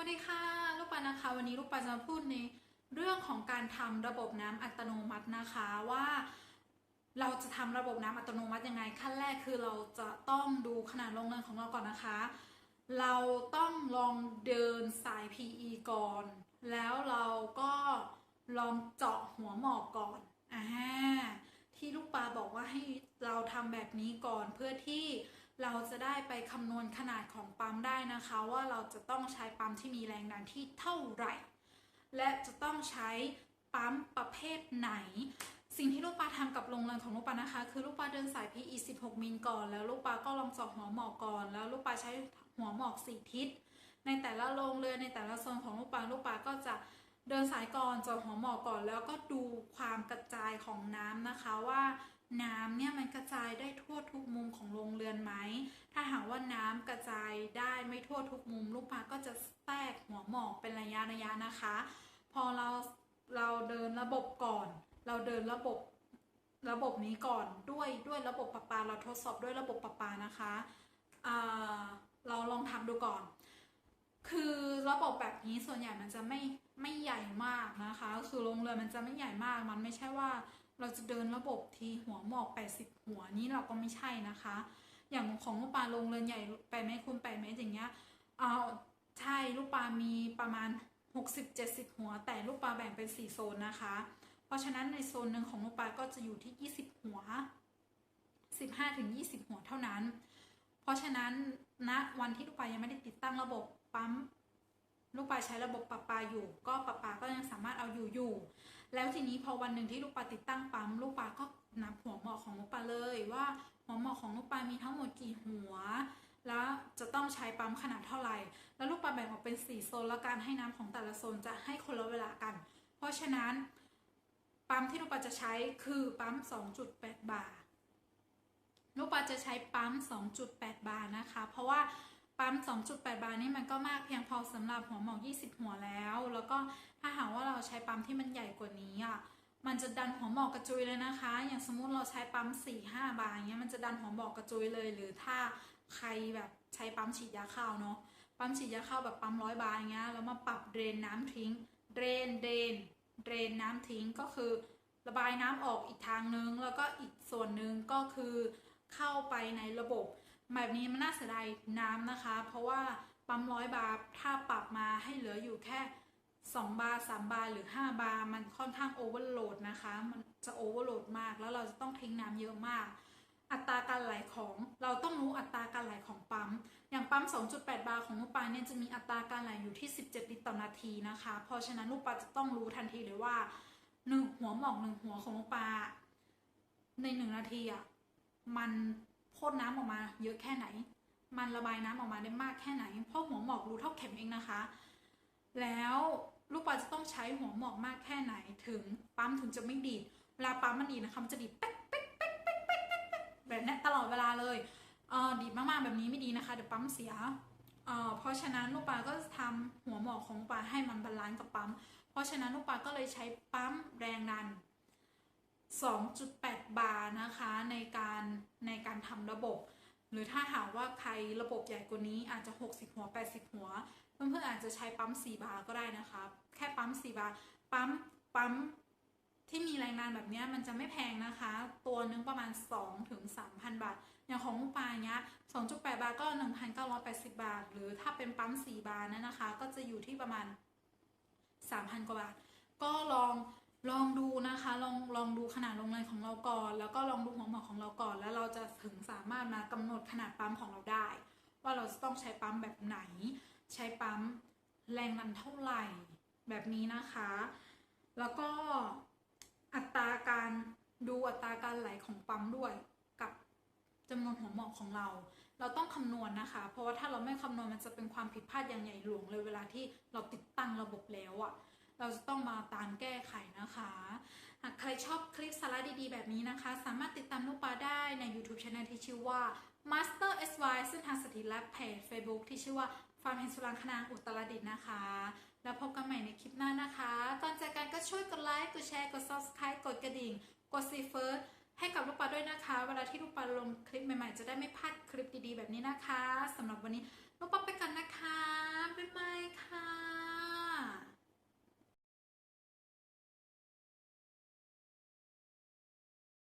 วัสดีค่ะ ลูกปลานะคะ วันนี้ลูกปลาจะพูดในเรื่องของการทำระบบน้ำอัตโนมัตินะคะว่า เราจะทำระบบน้ำอัตโนมัติยังไง ขั้นแรกคือเราจะต้องดูขนาดโรงเรือนของเราก่อนนะคะ เราต้องลองเดินสาย PE ก่อน แล้วเราก็ลองเจาะหัวหมอกก่อนอ่าที่ลูกปลาบอกว่าให้เราทำแบบนี้ก่อนเพื่อที่ เราจะได้ไปคำนวณขนาดของปั๊มได้นะคะ ว่าเราจะต้องใช้ปั๊มที่มีแรงดันที่เท่าไหร่ และจะต้องใช้ปั๊มประเภทไหน สิ่งที่ลูกปลาทำกับโรงเรือนของลูกปลานะคะ คือลูกปลาเดินสาย PE 16 มิลก่อน แล้วลูกปลาก็ลองเจาะหัวหมอกก่อน แล้วลูกปลาใช้หัวหมอก4ทิศ ในแต่ละโรงเรือนในแต่ละโซนของลูกปลาลูกปลาก็จะเดินสายก่อนเจาะหัวหมอกก่อน แล้วก็ดูความกระจายของน้ำนะคะว่า น้ำเนี่ยมันกระจายได้ทั่วทุกมุมของโรงเรือนไหม ถ้าหากว่าน้ำกระจายได้ไม่ทั่วทุกมุม ลูกปลาก็จะแทรกหัวหมอกเป็นระยะระยะนะคะ พอเราเราเดินระบบก่อน เราเดินระบบระบบนี้ก่อนด้วยด้วยระบบประปา เราทดสอบด้วยระบบประปานะคะเราลองทำดูก่อน คือระบบแบบนี้ส่วนใหญ่มันจะไม่ไม่ใหญ่มากนะคะ คือโรงเรือนมันจะไม่ใหญ่มาก มันไม่ใช่ว่า เราจะเดินระบบทีหัวหมอก 80 หัวนี้เราก็ไม่ใช่นะคะ อย่างของลูกปลาโรงเรือนใหญ่ไปเมตรคูณไปเมตรอย่างเงี้ยเอาใช่ลูกปลามีประมาณ 60-70 หัว แต่ลูกปลาแบ่งเป็น 4 โซนนะคะ เพราะฉะนั้นในโซนหนึ่งของลูกปลาก็จะอยู่ที่ 20 หัว 15-20 หัวเท่านั้น เพราะฉะนั้นณนะวันที่ลูกปลายังไม่ได้ติดตั้งระบบปั๊มลูกปลาใช้ระบบประปาอยู่ ก็ประปาก็ยังสามารถเอาอยู่อยู่ แล้วทีนี้พอวันหนึ่งที่ลูกปลาติดตั้งปั๊มลูกปลาก็นับหัวหมอกของลูกปลาเลยว่าหัวหมอกของลูกปลามีทั้งหมดกี่หัว แล้วจะต้องใช้ปั๊มขนาดเท่าไหร่ แล้วลูกปลาแบ่งออกเป็น4โซนแล้วการให้น้ำของแต่ละโซนจะให้คนละเวลากัน เพราะฉะนั้นปั๊มที่ลูกปลาจะใช้คือปั๊ม 2.8 บาร์ลูกปลาจะใช้ปั๊ม 2.8 บาร์นะคะ เพราะว่า ปั๊ม 2.8 บาร์นี่มันก็มากเพียงพอสำหรับหัวหมอก 20 หัวแล้ว แล้วก็ถ้าหากว่าเราใช้ปั๊มที่มันใหญ่กว่านี้อะมันจะดันหัวหมอกกระจุยเลยนะคะ อย่างสมมุติเราใช้ปั๊ม 4-5 บาร์เงี้ยมันจะดันหัวหมอกกระจุยเลย หรือถ้าใครแบบใช้ปั๊มฉีดยาข้าวเนาะปั๊มฉีดยาข้าวแบบปั๊มร้อยบาร์เงี้ยแล้วมาปรับเดรนน้ำทิ้งเดรนเดรนเดรนน้ำทิ้งก็คือระบายน้ำออกอีกทางนึง แล้วก็อีกส่วนหนึ่งก็คือเข้าไปในระบบ แบบนี้มันน่าเสียดายน้ำนะคะ เพราะว่าปั๊มร้อยบาร์ถ้าปรับมาให้เหลืออยู่แค่ 2 บาร์3บาร์หรือ 5 บาร์มันค่อนข้างโอเวอร์โหลดนะคะ มันจะโอเวอร์โหลดมาก แล้วเราจะต้องทิ้งน้ำเยอะมาก อัตราการไหลของเราต้องรู้อัตราการไหลของปั๊ม อย่างปั๊ม 2.8 บาร์ของลูกปลาเนี่ยจะมีอัตราการไหลอยู่ที่ 17 ลิตรต่อนาทีนะคะ เพราะฉะนั้นลูกปลาจะต้องรู้ทันทีเลยว่าหนึ่งหัวหมอกหนึ่งหัวของลูกปลาในหนึ่งนาทีอะมัน พ่นน้ำออกมาเยอะแค่ไหน มันระบายน้ำออกมาได้มากแค่ไหน เพราะหัวหมอกรูเท่าเข็มเองนะคะ แล้วลูกปลาจะต้องใช้หัวหมอกมากแค่ไหนถึงปั๊มถึงจะไม่ดีดเวลาปั๊มมันดีดนะคะมันจะดีดเป๊กเป๊กเป๊กเป๊กเป๊กเป๊กเป๊กแบบนี้ตลอดเวลาเลยเออดีดมากๆแบบนี้ไม่ดีนะคะเดี๋ยวปั๊มเสียเออเพราะฉะนั้นลูกปลาก็จะทำหัวหมอกของลูกปลาให้มันบาลานซ์กับปั๊ม เพราะฉะนั้นลูกปลาก็เลยใช้ปั๊มแรงดัน 2.8 บาร์นะคะในการในการทำระบบ หรือถ้าหากว่าใครระบบใหญ่กว่านี้อาจจะ 60 หัว 80 หัว เพื่อนๆอาจจะใช้ปั๊ม 4 บาร์ก็ได้นะคะ แค่ปั๊ม 4 บาร์ปั๊มปั๊มที่มีแรงดันแบบนี้มันจะไม่แพงนะคะ ตัวนึงประมาณ 2 ถึง 3,000 บาท อย่างของลูปลาเนี้ย 2.8 บาร์ก็ 1,980 บาท หรือถ้าเป็นปั๊ม 4 บาร์นั่นนะคะ ก็จะอยู่ที่ประมาณ 3,000 กว่าบาท ก็ลอง ลองดูนะคะลองลองดูขนาดโรงเรือนของเราก่อน แล้วก็ลองดูหัวหมอกของเราก่อน แล้วเราจะถึงสามารถมากำหนดขนาดปั๊มของเราได้ ว่าเราจะต้องใช้ปั๊มแบบไหน ใช้ปั๊มแรงดันเท่าไหร่แบบนี้นะคะ แล้วก็อัตราการดูอัตราการไหลของปั๊มด้วยกับจำนวนหัวหมอกของเรา เราต้องคำนวณนะคะ เพราะว่าถ้าเราไม่คำนวณมันจะเป็นความผิดพลาดอย่างใหญ่หลวงเลยเวลาที่เราติดตั้งระบบแล้วอะ เราจะต้องมาตามแก้ไขนะคะ หากใครชอบคลิปสาระดีๆ แบบนี้นะคะ สามารถติดตามลูกปลาได้ใน YouTube Channel ที่ชื่อว่า Master SY ซึ่งทางสถิตและเพจ Facebook ที่ชื่อว่าฟาร์มเฮนสุรังคนางอุตรดิตถ์นะคะ แล้วพบกันใหม่ในคลิปหน้านะคะก่อนจากกันก็ช่วยกดไลค์กดแชร์กด Subscribe กดกระดิ่ง กดซีเฟิร์สให้กับลูกปลาด้วยนะคะ เวลาที่ลูกปลาลงคลิปใหม่ๆ จะได้ไม่พลาดคลิปดีๆ แบบนี้นะคะสำหรับวันนี้